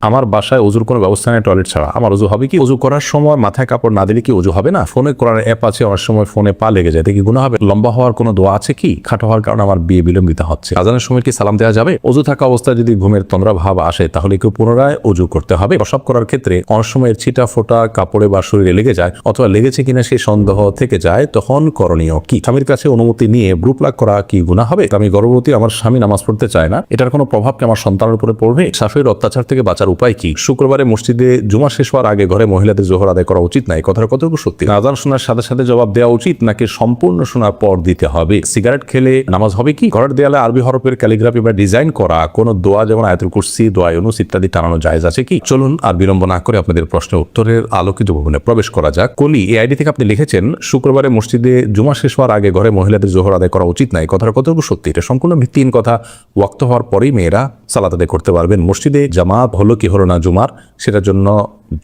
আমার বাসায় অজুর কোনো ব্যবস্থা নেই টয়লেট ছাড়া। আমার অজু হবে কি? অজু করার সময় মাথায় কাপড় না দিলে কি অজু হবে না? ফোনে করার অ্যাপ আছে, অনেক সময় ফোনে পা লেগে যায়। কি গুণ হবে। লম্বা হওয়ার কোনো দোয়া আছে কি? খাটো হওয়ার কারণে আমার বিয়ে বিলম্বিত হচ্ছে। আজানের সময় কি সালাম দেওয়া যাবে? অজু থাকা অবস্থায় যদি ঘুমের তন্দ্রা ভাব আসে, তাহলে কেউ পুনরায় অজু করতে হবে? প্রসাব করার ক্ষেত্রে অনেক সময় ছিটা ফোটা কাপড়ে বা শরীরে লেগে যায়, অথবা লেগেছে কিনা সেই সন্দেহ থেকে যায়, তখন করণীয় কি? স্বামীর কাছে অনুমতি নিয়ে ব্রুপ লাগ করা কি গুণা হবে? আমি গর্ভবতী, আমার স্বামী নামাজ পড়তে চায় না। এটার কোনো প্রভাব কি আমার সন্তানের উপরে পড়বে? শাশুড়ির অত্যাচার থেকে বাঁচার উপায় কি? শুক্রবারে মসজিদে জুমা শেষ হওয়ার আগে ঘরে মহিলাদের জোহর আদায় করা উচিত নাই। কথার কতটুকু সত্যি? আজান শোনার সাথে সাথে জবাব দেওয়া উচিত, নাকি সম্পূর্ণ শোনার পর দিতে হবে? সিগারেট খেলে নামাজ হবে কি? ঘরের দেয়ালে আরবি হরফের ক্যালিগ্রাফি বা ডিজাইন করা, কোনো দোয়া যেমন আয়াতুল কুরসি, দোয়া ইউনুস ইত্যাদি টানানো জায়েজ আছে কি? চলুন আর বিলম্ব না করে আপনাদের প্রশ্নের উত্তরের আলোকিত ভবনে প্রবেশ করা যাক। কলি, এই আইডি থেকে আপনি লিখেছেন, শুক্রবারে মসজিদে জুমা শেষ হওয়ার আগে ঘরে মহিলাদের জোহর আদায় করা উচিত নাই। কথার কতটুকু সত্যি? এটা সম্পূর্ণ ভিত্তিহীন কথা। ওয়াক্ত হওয়ার পরেই মেয়েরা সালাত আদায় করতে পারবেন। মসজিদে জামাত হলো কি হলো না জুমার, সেটার জন্য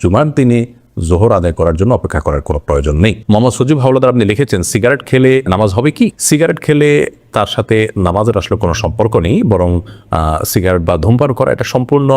জুমার দিনে জোহর আদায় করার জন্য অপেক্ষা করার কোনো প্রয়োজন নেই। মোহাম্মদ সজিব হাওলাদার, আপনি লিখেছেন, সিগারেট খেলে নামাজ হবে কি? সিগারেট খেলে তার সাথে নামাজের আসলে কোনো সম্পর্ক নেই, বরং সিগারেট বা ধূমপান করা এটা সম্পূর্ণ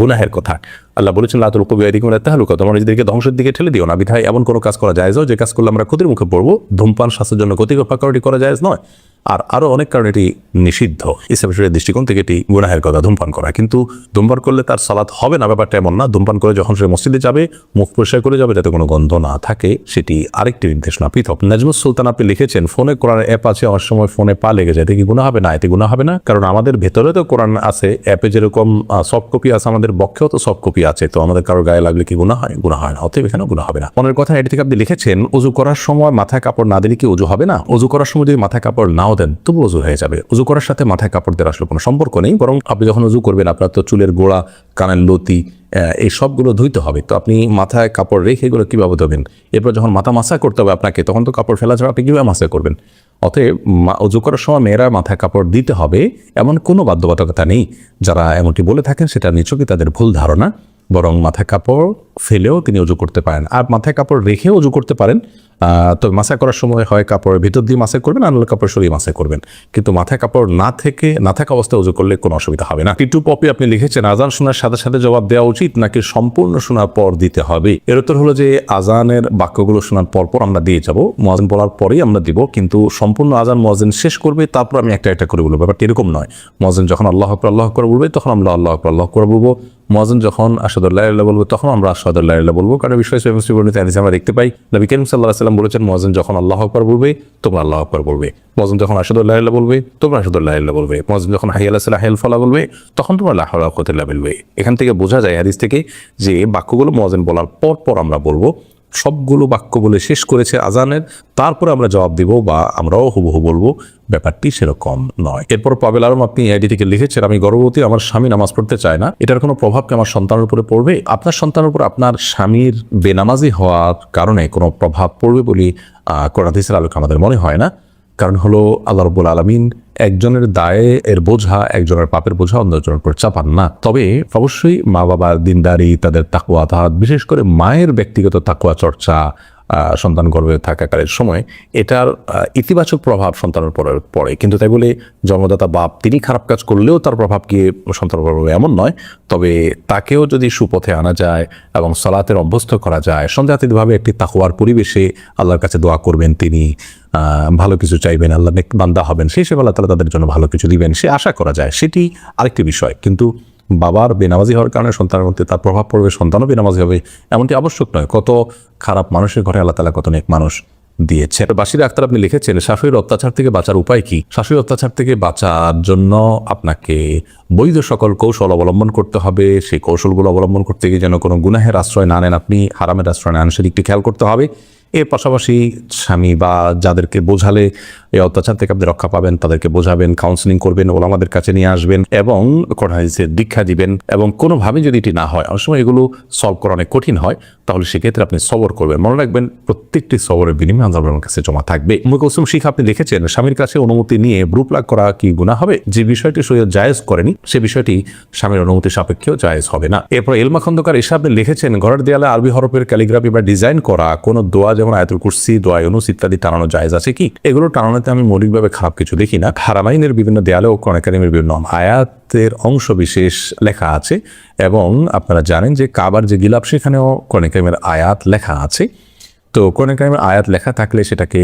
গুনাহের কথা। আল্লাহ বলেছেন লাতুল কবি আদিকুম তাহলুকা তোমরা নিজেদেরকে ধ্বংসের দিকে ঠেলে দিও না। বিধায় এমন কোনো কাজ করা যায় যে কাজ করলে আমরা ক্ষতির মুখে পড়ব। ধূমপান, স্বাস্থ্যের জন্য ক্ষতিকর কারণ করা যায় নয়। আর আরও অনেক কারণে এটি নিষিদ্ধ। ইসলামের শরীরের দৃষ্টিকোণ থেকে এটি গুনাহের কথা ধূমপান করা। কিন্তু ধূমপান করলে তার সালাত হবে না, ব্যাপারটা এমন না। ধূমপান করে যখন সে মসজিদে যাবে, মুখ পরিষ্কার করে যাবে, যাতে কোনো গন্ধ না থাকে, সেটি আরেকটি নির্দেশনা পৃথক। নাজমুস সুলতান আপনি লিখেছেন, ফোনে কোরআন অ্যাপ আছে, অনেক সময় ফোনে পা লেগে যায়। এতে কি গুণা হবে? না, এতে গুণা হবে না। কারণ আমাদের ভেতরে তো কোরআন আছে, অ্যাপে যেরকম সফট কপি আছে, আমাদের বক্ষেও তো সফট কপি আছে। তো আমাদের কারোর গায়ে লাগলে কি গুণা হয়? গুণা হয় না। অতএব এখানেও গুণা হবে না। মনের কথা এটি থেকে আপনি লিখেছেন, উজু করার সময় মাথায় কাপড় না দিলে কি উজু হবে না? উজু করার সময় যদি মাথায় কাপড় নাও দেন, তবু উজু হয়ে যাবে। উজু করার সাথে মাথায় কাপড় দেওয়ার আসলে কোনো সম্পর্ক নেই, বরং আপনি যখন উজু করবেন, আপনার তো চুলের গোড়া, কানের লতি এই সবগুলো ধুইতে হবে। তো আপনি মাথায় কাপড় রেখে এগুলো কীভাবে ধোবেন? এরপর যখন মাথা মাসা করতে হবে আপনাকে, তখন তো কাপড় ফেলা ছাড়া আপনি কীভাবে মাসা করবেন? অতএব উজু করার সময় মেয়েরা মাথায় কাপড় দিতে হবে, এমন কোনো বাধ্যবাধকতা নেই। যারা এমনটি বলে থাকেন, সেটা নিছকই তাদের ভুল ধারণা, বরং মাথায় কাপড় ফেলেও তিনি উজু করতে পারেন। আর মাথায় কাপড় রেখেও উজু করতে পারেন। তবে মাসা করার সময় হয় কাপড়ের ভিতর দিয়ে মাসে করবেন, আর কাপড় সরিয়ে মাসে করবেন। কিন্তু মাথায় কাপড় না থেকে, না থাকা অবস্থায় উজু করলে কোনো অসুবিধা হবে না। টিটু পপি আপনি লিখেছেন, আজান শোনার সাথে সাথে জবাব দেওয়া উচিত, নাকি সম্পূর্ণ শোনার পর দিতে হবে? এর উত্তর হলো যে, আজানের বাক্যগুলো শোনার পর পর আমরা দিয়ে যাব। মোয়াজিন বলার পরেই আমরা দিব, কিন্তু সম্পূর্ণ আজান মোয়াজিন শেষ করবে, তারপর আমি একটা একটা করে বলব। ব্যাপারটা এরকম নয়। মোয়াজিন যখন আল্লাহ আল্লাহ করে বলবে, তখন আমরা আল্লাহ আকবর, আল্লাহ করে বলব। মোয়াজিন যখন আসাদুল্লাহ বলব, তখন আমরা আসাদুল্লাহ আল্লাহ বলব। কারণ বিষয় বর্ণিত হাদিসে আমরা দেখতে পাই, নবী করিম সাল্লাহ সাল্লাম বলেছেন মজন যখন আল্লাহ আকবর বলবে, তোমরা আল্লাহ আকবর বলবে। মজন যখন আসাদুল্লাহ আল্লাহ বলবে, তোমরা আসাদুল্লাহ আল্লাহ বলবে। মহাজন যখন হাই আল্লাহ সাল্লাহ হেল ফলা বলবে, তখন তোমরা আল্লাহ আকতুল্লাহ বলবে। এখান থেকে বোঝা যায় হাদিস থেকে যে বাক্যগুলো মজন বলার পর পর আমরা বলব। সবগুলো বাক্য বলে শেষ করেছে আজানের। তারপরে আমরা জবাব দিব বা আমরাও হুবহু বলব, ব্যাপারটি সেরকম নয়। এরপর পাবেল আলম আপনি আইডি থেকে লিখেছেন, আমি গর্ভবতী, আমার স্বামী নামাজ পড়তে চায় না। এটার কোনো প্রভাব কি আমার সন্তানের উপরে পড়বে? আপনার সন্তানের উপর আপনার স্বামীর বেনামাজি হওয়ার কারণে কোনো প্রভাব পড়বে বলে কোরআন আলোকে আমাদের মনে হয় না। কারণ হলো আল্লাহ রব্বুল আলমিন একজনের দায়ে এর বোঝা, একজনের পাপের বোঝা অন্যজনের উপর চাপান না। তবে অবশ্যই মা বাবার দিনদারি, তাদের তাকুয়া তাহাত, বিশেষ করে মায়ের ব্যক্তিগত তাকুয়া চর্চা সন্তান গর্ভে থাকাকালের সময়, এটার ইতিবাচক প্রভাব সন্তানের উপর পড়ে। কিন্তু তাই বলে জন্মদাতা বাপ, তিনি খারাপ কাজ করলেও তার প্রভাব গিয়ে সন্তানের উপর এমন নয়। তবে তাকেও যদি সুপথে আনা যায় এবং সলাতের অভ্যস্ত করা যায় সন্দেহাতীতভাবে একটি তাকুয়ার পরিবেশে আল্লাহর কাছে দোয়া করবেন তিনি। ভালো কিছু চাইবেন, আল্লাহ বান্দা হবেন, সেই হিসেবে আল্লাহ তালা তাদের জন্য ভালো কিছু দিবেন, সে আশা করা যায়। সেটি আরেকটি বিষয়। কিন্তু বাবার বেনামাজি হওয়ার কারণে সন্তানের মধ্যে তার প্রভাব পড়বে, সন্তানও বেনামাজি হবে, এমনটি আবশ্যক নয়। কত খারাপ মানুষের ঘরে আল্লাহ তালা কত নেক মানুষ দিয়েছেন। বাসির আক্তার আপনি লিখেছেন শাশুড়ির অত্যাচার থেকে বাঁচার উপায় কি? শাশুড়ির অত্যাচার থেকে বাঁচার জন্য আপনাকে বৈধ সকল কৌশল অবলম্বন করতে হবে। সেই কৌশলগুলো অবলম্বন করতে গিয়ে যেন কোনো গুনাহের আশ্রয় না নেন আপনি, হারামের আশ্রয় না নেন, সেদিকটি খেয়াল করতে হবে। এর পাশাপাশি স্বামী বা যাদেরকে বোঝালে এই অত্যাচার থেকে আপনি রক্ষা পাবেন, তাদেরকে বোঝাবেন কাউন্সিলিং করবেন ওলামাদের কাছে নিয়ে আসবেন এবং কোরআনিসের দীক্ষা দিবেন এবং কোনোভাবে যদি এটি না হয়, অনেক সময় এগুলো সলভ করা অনেক কঠিন হয়, তাহলে সেক্ষেত্রে আপনি সবর করবেন। মনে রাখবেন, প্রত্যেকটি সবরের বিনিময়ে আল্লাহর কাছে জমা থাকবে। মুকুসুম শিখ, আপনি দেখেছেন, স্বামীর কাছে অনুমতি নিয়ে ব্রুপ লাগ করা কি গুণা হবে? যে বিষয়টি শরীর জায়েজ করেনি, সে বিষয়টি স্বামীর অনুমতি সাপেক্ষেও জায়েজ হবে না। এরপর এলমা খন্দকার এসে আপনি লিখেছেন, ঘরের দেয়ালে আরবি হরফের ক্যালিগ্রাফি বা ডিজাইন করা, কোনো দোয়া যেমন আয়াতুল কুরসি, দোয়া ইউনুস ইত্যাদি টানানো জায়েজ আছে কি? এগুলো টানানো কোরআনেতে আমি মৌলিকভাবে খারাপ কিছু দেখি না। হারামাইনের বিভিন্ন দেয়ালে ও কোরআন একাডেমির বিভিন্ন আয়াতের অংশ বিশেষ লেখা আছে এবং আপনারা জানেন যে কাবার যে গিলাপ, সেখানেও কোরআন একাডেমির আয়াত লেখা আছে। তো কোরআন কারিমের আয়াত লেখা থাকলে সেটাকে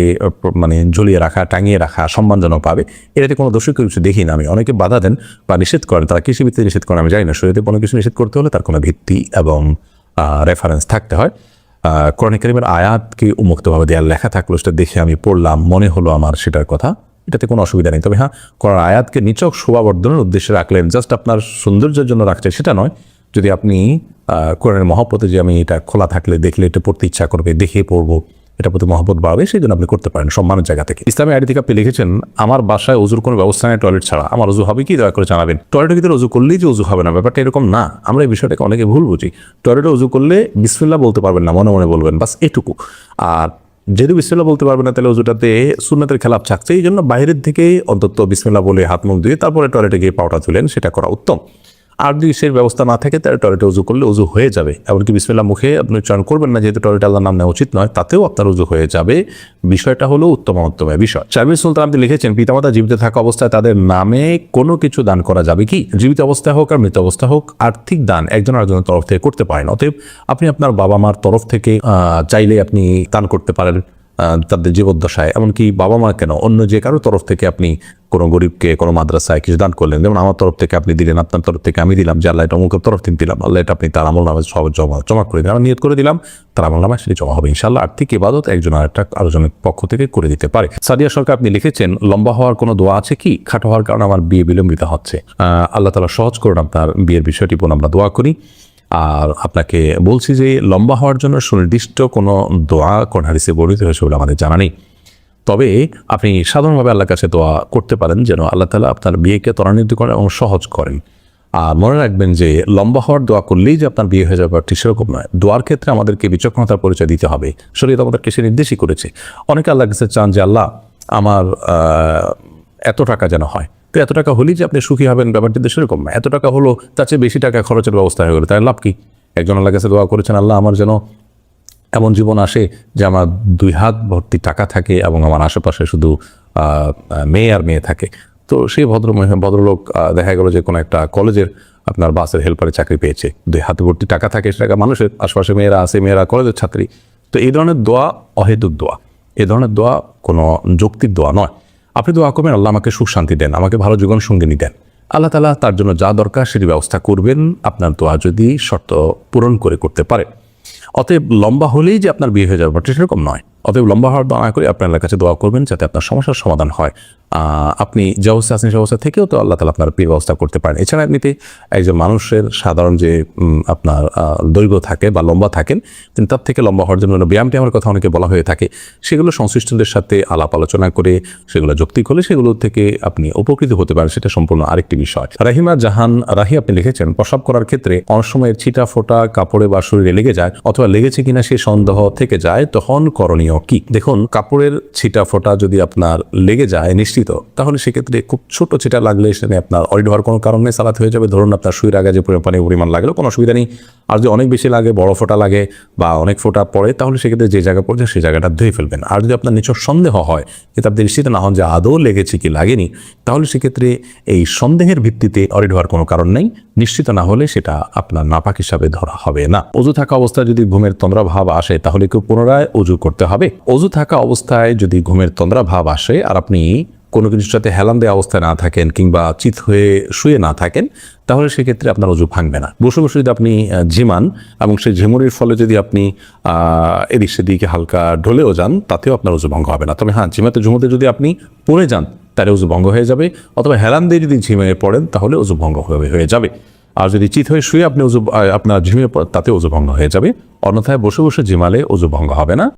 মানে ঝুলিয়ে রাখা, টাঙিয়ে রাখা সম্মানজনক পাবে। এটাতে কোনো দোষী কিছু দেখি না। আমি অনেকে বাধা দেন বা নিষেধ করেন, তারা কৃষিভিত্তি নিষেধ করেন, আমি জানি না। শরীরে কোনো কিছু নিষেধ করতে হলে তার কোনো ভিত্তি এবং রেফারেন্স থাকতে হয়। কোরআন করিমের আয়াতকে উন্মুক্তভাবে দেওয়ার লেখা থাকল সেটা দেখে আমি পড়লাম, মনে হলো আমার সেটার কথা। এটাতে কোনো অসুবিধা নেই। তবে হ্যাঁ কোরআন আয়াতকে নিচক শোভাবর্ধনের উদ্দেশ্যে রাখলেন জাস্ট আপনার সৌন্দর্যের জন্য রাখছে সেটা নয়। যদি আপনি কোরআনের মহাপথে যে আমি এটা খোলা থাকলে, দেখলে, এটা পড়তে ইচ্ছা করবে, দেখে পড়ব। এটা প্রতি মহব্বত বাড়বে সেই জন্য আপনি করতে পারেন সম্মানের জায়গা থেকে। ইসলামী আইডি থেকে আপনি লিখেছেন, আমার বাসায় অজুর কোনো ব্যবস্থা নেই টয়লেট ছাড়া। আমার অজু হবে কি? দয়া করে জানাবেন। টয়লেটের ভিতরে অজু করলেই যে অজু হবে না, ব্যাপারটা এরকম না। আমরা এই বিষয়টাকে অনেকে ভুল বুঝি। টয়লেটে অজু করলে বিসমিল্লা বলতে পারবেন না, মনে মনে বলবেন, বাস এটুকু। আর যেহেতু বিসমিল্লা বলতে পারবে না, তাহলে অজুটাতে সুন্নাতের খেলাপ থাকছে এই জন্য বাইরের থেকে অন্তত বিসমিল্লা বলে হাত মুখ দিয়ে তারপরে টয়লেটে গিয়ে পাউটা তুলেন, সেটা করা উত্তম। আর যদি সেই ব্যবস্থা না থাকে, তাহলে টয়লেটে উজু করলে উজু হয়ে যাবে। এমনকি বিসমিল্লা মুখে আপনি উচ্চারণ করবেন না, যেহেতু টয়লেট আল্লাহ নাম নেওয়া উচিত নয়, তাতেও আপনার উজু হয়ে যাবে। বিষয়টা হলো উত্তম উত্তম বিষয়। শারমিন সুলতান আপনি লিখেছেন, পিতামাতা জীবিত থাকা অবস্থায় তাদের নামে কোনো কিছু দান করা যাবে কি? জীবিত অবস্থায় হোক আর মৃত অবস্থা হোক, আর্থিক দান একজন আরেকজনের তরফ থেকে করতে পারেন। অতএব আপনি আপনার বাবা মার তরফ থেকে চাইলে আপনি দান করতে পারেন। তাদের জীবদ্দশায়, এমনকি বাবা মা কেন? অন্য যে কারও তরফ থেকে আপনি কোনো গরিবকে, কোনো মাদ্রাসায় কিছু দান করলেন। যেমন আমার তরফ থেকে আপনি দিলেন, আপনার তরফ থেকে আমি দিলাম, যে আল্লাহ এটা অমুকের তরফ থেকে দিলাম, আল্লাহ এটা আপনি তার আমল নামে সব জমা জমা করে দিলাম নিয়ত করে দিলাম, তার আমল নামে সেটি জমা হবে। ইনশাল্লাহ আর্থিক ইবাদত একজন আরেকটা আলোচনার পক্ষ থেকে করে দিতে পারে। সাদিয়া সরকার, আপনি লিখেছেন, লম্বা হওয়ার কোনো দোয়া আছে কি? খাটো হওয়ার কারণে আমার বিয়ে বিলম্বিত হচ্ছে। আল্লাহ তালা সহজ করুন আপনার বিয়ের বিষয়টি পুনঃ আমরা দোয়া করি। আর আপনাকে বলছি যে লম্বা হওয়ার জন্য সুনির্দিষ্ট কোনো দোয়া কোন হাদিসে বর্ণিত হয়েছে বলে আমাদের জানা নেই। তবে আপনি সাধারণভাবে আল্লাহর কাছে দোয়া করতে পারেন যেন আল্লাহ তালা আপনার বিয়েকে ত্বরান্বিত করেন এবং সহজ করেন। আর মনে রাখবেন যে লম্বা হওয়ার দোয়া করলেই যে আপনার বিয়ে হয়ে যাবে ব্যাপারটি সেরকম নয়। দোয়ার ক্ষেত্রে আমাদেরকে বিচক্ষণতার পরিচয় দিতে হবে। শরীর আমাদেরকে সে নির্দেশই করেছে। অনেকে আল্লাহর কাছে চান যে, আল্লাহ, আমার এত টাকা যেন হয়। তো এত টাকা হলেই যে আপনি সুখী হবেন ব্যাপারটি তো সেরকম এত টাকা হলো, তার চেয়ে বেশি টাকা খরচের ব্যবস্থা হয়ে গেলো। তাই লাভ কি? একজন আল্লাহ কাছে দোয়া করেছেন, আল্লাহ, আমার যেন এমন জীবন আসে যে আমার দুই হাত ভর্তি টাকা থাকে এবং আমার আশেপাশে শুধু মেয়ে আর মেয়ে থাকে। তো সেই ভদ্র ভদ্রলোক দেখা গেল যে কোনো একটা কলেজের আপনার বাসের হেল্পারে চাকরি পেয়েছে। দুই হাতে ভর্তি টাকা থাকে, সেটা মানুষের। আশেপাশে মেয়েরা আছে, মেয়েরা কলেজের ছাত্রী। তো এই ধরনের দোয়া অহেতুক দোয়া। এ ধরনের দোয়া কোনো যৌক্তিক দোয়া নয়। আপনি দোয়া করবেন, আল্লাহ আমাকে সুখ শান্তি দেন, আমাকে ভালো জীবন সঙ্গিনী দেন। আল্লাহ তালা তার জন্য যা দরকার সেটি ব্যবস্থা করবেন, আপনার দোয়া যদি শর্ত পূরণ করে করতে পারে। অতএব লম্বা হলেই যে আপনার বিয়ে হয়ে যাবে, সেরকম নয়। অতএব লম্বা হওয়ার দোয়া করে আপনার কাছে দোয়া করবেন যাতে আপনার সমস্যার সমাধান হয়। আপনি যে অবস্থা আছেন সে অবস্থা থেকেও তো আল্লাহ তালা আপনার বিয়ে ব্যবস্থা করতে পারেন। এছাড়া এমনিতে একজন মানুষের সাধারণ যে আপনার দৈর্ঘ্য থাকে বা লম্বা থাকেন, তিনি তার থেকে লম্বা হওয়ার জন্য ব্যায়ামটি আমার কথা অনেকে বলা হয়ে থাকে। সেগুলো সংশ্লিষ্টদের সাথে আলাপ আলোচনা করে, সেগুলো যৌক্তিক হলে সেগুলো থেকে আপনি উপকৃত হতে পারেন। সেটা সম্পূর্ণ আরেকটি বিষয়। রাহিমা জাহান রাহি আপনি লিখেছেন, প্রসাব করার ক্ষেত্রে অনেক সময় ছিটা ফোটা কাপড়ে বা শরীরে লেগে যায়, অথবা লেগেছে কিনা সে সন্দেহ থেকে যায়, তখন করণীয় কি? দেখুন, কাপড়ের ছিটা ফোটা যদি আপনার লেগে যায় নিশ্চিত, তাহলে সেক্ষেত্রে খুব ছোট ছিটা লাগলে সেখানে আপনার অরিড হওয়ার কোনো কারণ সালাত হয়ে যাবে। ধরুন, আপনার শুয়ের আগে যে পরিমাণ পরিমাণ লাগল, কোনো অসুবিধা নেই। আর যদি অনেক বেশি লাগে, বড় ফোঁটা লাগে বা অনেক ফোঁটা পড়ে, তাহলে সেক্ষেত্রে যে জায়গা পড়ছে সেই জায়গাটা ধুয়ে ফেলবেন। আর যদি আপনার নিচর সন্দেহ হয় কিন্তু আপনি নিশ্চিত না হন যে আদৌ লেগেছে কি, লাগেনি, তাহলে সেক্ষেত্রে এই সন্দেহের ভিত্তিতে অরিড হওয়ার কোনো কারণ নেই। নিশ্চিত না হলে সেটা আপনার নাপাক হিসাবে ধরা হবে না। অজু থাকা অবস্থায় যদি ঘুমের তন্দ্রা ভাব আসে, তাহলে কেউ পুনরায় অজু করতে হবে। অজু থাকা অবস্থায় যদি ঘুমের তন্দ্রা ভাব আসে আর আপনি কোনো কিছুর সাথে হেলান দেওয়া অবস্থায় না থাকেন কিংবা চিত হয়ে শুয়ে না থাকেন, তাহলে সেক্ষেত্রে আপনার অজু ভাঙবে না। বসে বসে যদি আপনি ঝিমান এবং সেই ঝিমুনির ফলে যদি আপনি এদিক সেদিকে হালকা ঢলেও যান, তাতেও আপনার অজু ভঙ্গ হবে না। তবে হ্যাঁ ঝিমাতে ঝুমোতে যদি আপনি পড়ে যান, তাহলে অজু ভঙ্গ হয়ে যাবে। অথবা হেলান দিয়ে যদি ঝিমিয়ে পড়েন, তাহলে অজু ভঙ্গ হয়ে যাবে। আর যদি চিত হয়ে শুয়ে আপনি অজু আপনার ঝিমিয়ে তাতে অজু ভঙ্গ হয়ে যাবে। অন্যথায় বসে বসে ঝিমালে অজু ভঙ্গ হবে না।